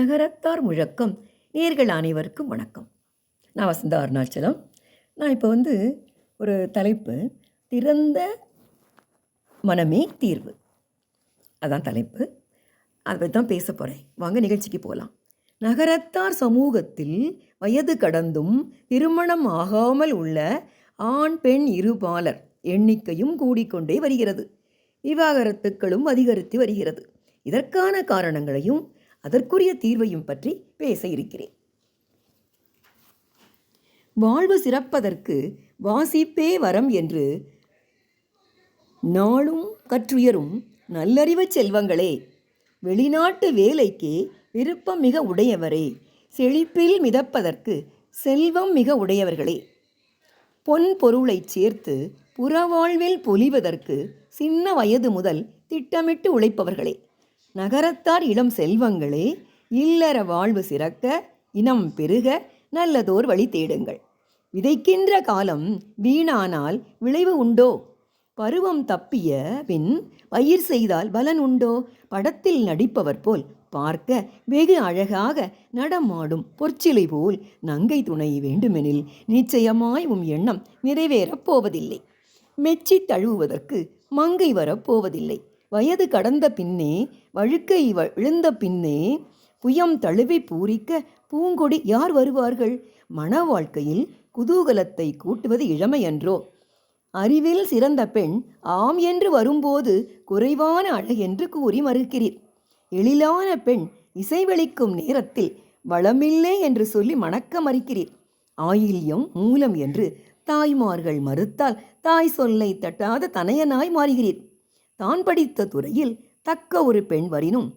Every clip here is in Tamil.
நகரத்தார் முழக்கம். நேர்கள் அனைவருக்கும் வணக்கம். நான் வசந்தா அருணாச்சலம். நான் இப்போ வந்து ஒரு தலைப்பு திறந்த மனமே தீர்வு. அதான் தலைப்பு. அதை பற்றி தான் பேச போகிறேன் வாங்க நிகழ்ச்சிக்கு போகலாம் நகரத்தார் சமூகத்தில் வயது கடந்தும் திருமணம் ஆகாமல் உள்ள ஆண் பெண் இருபாலர் எண்ணிக்கையும் கூடிக்கொண்டே வருகிறது. விவாகரத்துக்களும் அதிகரித்து வருகிறது. இதற்கான காரணங்களையும் அதற்குரிய தீர்வையும் பற்றி பேச இருக்கிறேன். வாழ்வு சிறப்பதற்கு வாசிப்பே வரம் என்று நாளும் கற்றுயரும் நல்லறிவு செல்வங்களே வெளிநாட்டு வேலைக்கு விருப்பம் மிக உடையவரே செழிப்பில் மிதப்பதற்கு செல்வம் மிக உடையவர்களே. பொன் பொருளைச் சேர்த்து புறவாழ்வில் பொலிவதற்கு சின்ன வயது முதல் திட்டமிட்டு உழைப்பவர்களே. நகரத்தார் இளம் செல்வங்களே இல்லற வாழ்வு சிறக்க இனம் பெருக நல்லதோர் வழி தேடுங்கள். விதைக்கின்ற காலம் வீணானால் விளைவு உண்டோ? பருவம் தப்பிய பின் பயிர் செய்தால் பலன் உண்டோ? படத்தில் நடிப்பவர் போல் பார்க்க வெகு அழகாக நடமாடும் பொற்சிலை போல் நங்கை துணை வேண்டுமெனில் நிச்சயமாய் உம் எண்ணம் நிறைவேறப் போவதில்லை. மெச்சி தழுவுவதற்கு மங்கை வரப்போவதில்லை வயது கடந்த பின்னே வழுக்கை வ- விழுந்த பின்னே புயம் தழுவி பூரிக்க பூங்கொடி யார் வருவார்கள்? மன வாழ்க்கையில் குதூகலத்தை கூட்டுவது இளமையன்றோ? அறிவில் சிறந்த பெண் ஆம் என்று வரும்போது குறைவான அழகென்று கூறி மறுக்கிறீர். எழிலான பெண் இசைவளிக்கும் நேரத்தில் வளமில்லை என்று சொல்லி மணக்க மறுக்கிறீர். ஆயில்யம் மூலம் என்று தாய்மார்கள் மறுத்தால் தாய் சொல்லை தட்டாத தனையனாய் மாறுகிறீர். தான் படித்த துறையில் தக்க ஒரு பெண் வரினும்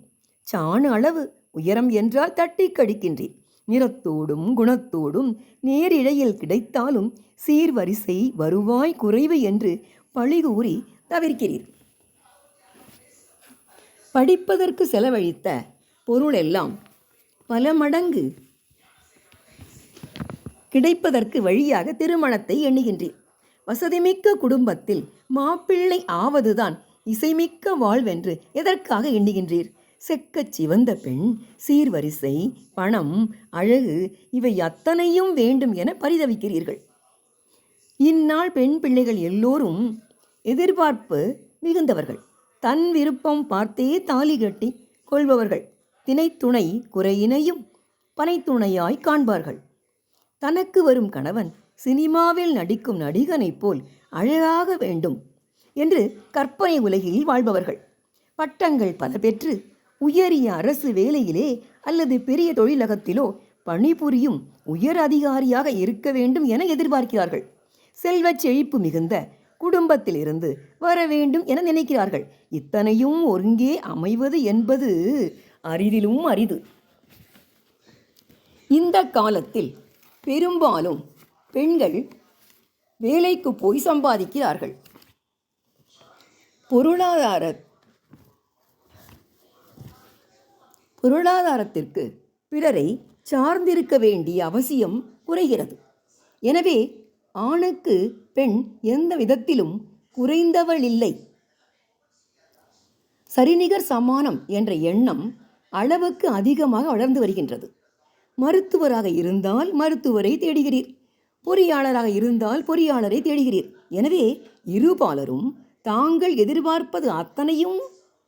சாண அளவு உயரம் என்றால் தட்டி கடிக்கின்றேன். நிறத்தோடும் குணத்தோடும் நேரிழையில் கிடைத்தாலும் சீர்வரிசை வருவாய் குறைவு என்று பழிகூறி தவிர்க்கிறீர். படிப்பதற்கு செலவழித்த பொருளெல்லாம் பல மடங்கு கிடைப்பதற்கு வழியாக திருமணத்தை எண்ணுகின்றேன். வசதிமிக்க குடும்பத்தில் மாப்பிள்ளை ஆவதுதான் இசைமிக்க வாழ்வென்று எதற்காக எண்ணுகின்றீர்? செக்கச் சிவந்த பெண் சீர்வரிசை பணம் அழகு இவை அத்தனையும் வேண்டும் என பரிதவிக்கிறீர்கள். இந்நாள் பெண் பிள்ளைகள் எல்லோரும் எதிர்பார்ப்பு மிகுந்தவர்கள். தன் விருப்பம் பார்த்தே தாலி கட்டி கொள்பவர்கள். தினைத்துணை குறையினையும் பனைத்துணையாய் காண்பார்கள். தனக்கு வரும் கணவன் சினிமாவில் நடிக்கும் நடிகனைப் போல் அழகாக வேண்டும் என்று கற்பனை உலகில் வாழ்பவர்கள். பட்டங்கள் பல பெற்று உயரிய அரசு வேலையிலே அல்லது பெரிய தொழிலகத்திலோ பணிபுரியும் உயர் அதிகாரியாக இருக்க வேண்டும் என எதிர்பார்க்கிறார்கள். செல்வச் செழிப்பு மிகுந்த குடும்பத்திலிருந்து வர வேண்டும் என நினைக்கிறார்கள். இத்தனையும் ஒருங்கே அமைவது என்பது அரிதிலும் அரிது. இந்த காலத்தில் பெரும்பாலும் பெண்கள் வேலைக்கு போய் சம்பாதிக்கிறார்கள். பொருளாதார பொருளாதாரத்திற்கு பிறரை சார்ந்திருக்க வேண்டிய அவசியம் குறைகிறது. எனவே ஆணுக்கு பெண் எந்த விதத்திலும் குறைந்தவள் இல்லை சரிநிகர் சமானம் என்ற எண்ணம் அளவுக்கு அதிகமாக வளர்ந்து வருகின்றது. மருத்துவராக இருந்தால் மருத்துவரை தேடுகிறீர். பொறியாளராக இருந்தால் பொறியாளரை தேடுகிறீர். எனவே இருபாலரும் தாங்கள் எதிர்பார்ப்பது அத்தனையும்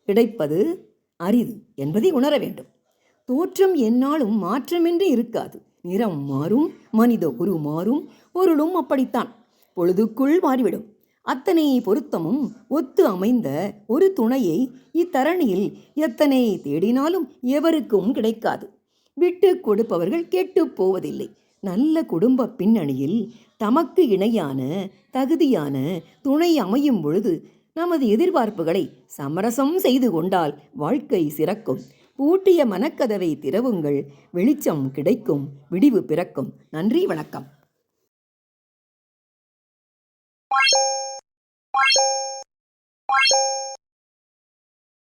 கிடைப்பது அரிது என்பதை உணர வேண்டும். தோற்றம் என்னாலும் மாற்றமின்றி இருக்காது. நிறம் மாறும் மனித குரு மாறும் பொருளும் அப்படித்தான். பொழுதுக்குள் மாறிவிடும். அத்தனை பொருத்தமும் ஒத்து அமைந்த ஒரு துணையை இத்தரணியில் எத்தனை தேடினாலும் எவருக்கும் கிடைக்காது. விட்டு கொடுப்பவர்கள் கெட்டுப் போவதில்லை. நல்ல குடும்ப பின்னணியில் தமக்கு இணையான தகுதியான துணை அமையும் பொழுது நமது எதிர்பார்ப்புகளை சமரசம் செய்து கொண்டால் வாழ்க்கை சிறக்கும். பூட்டிய மனக்கதவை திறவுங்கள் வெளிச்சம் கிடைக்கும் விடிவு பிறக்கும். நன்றி வணக்கம்.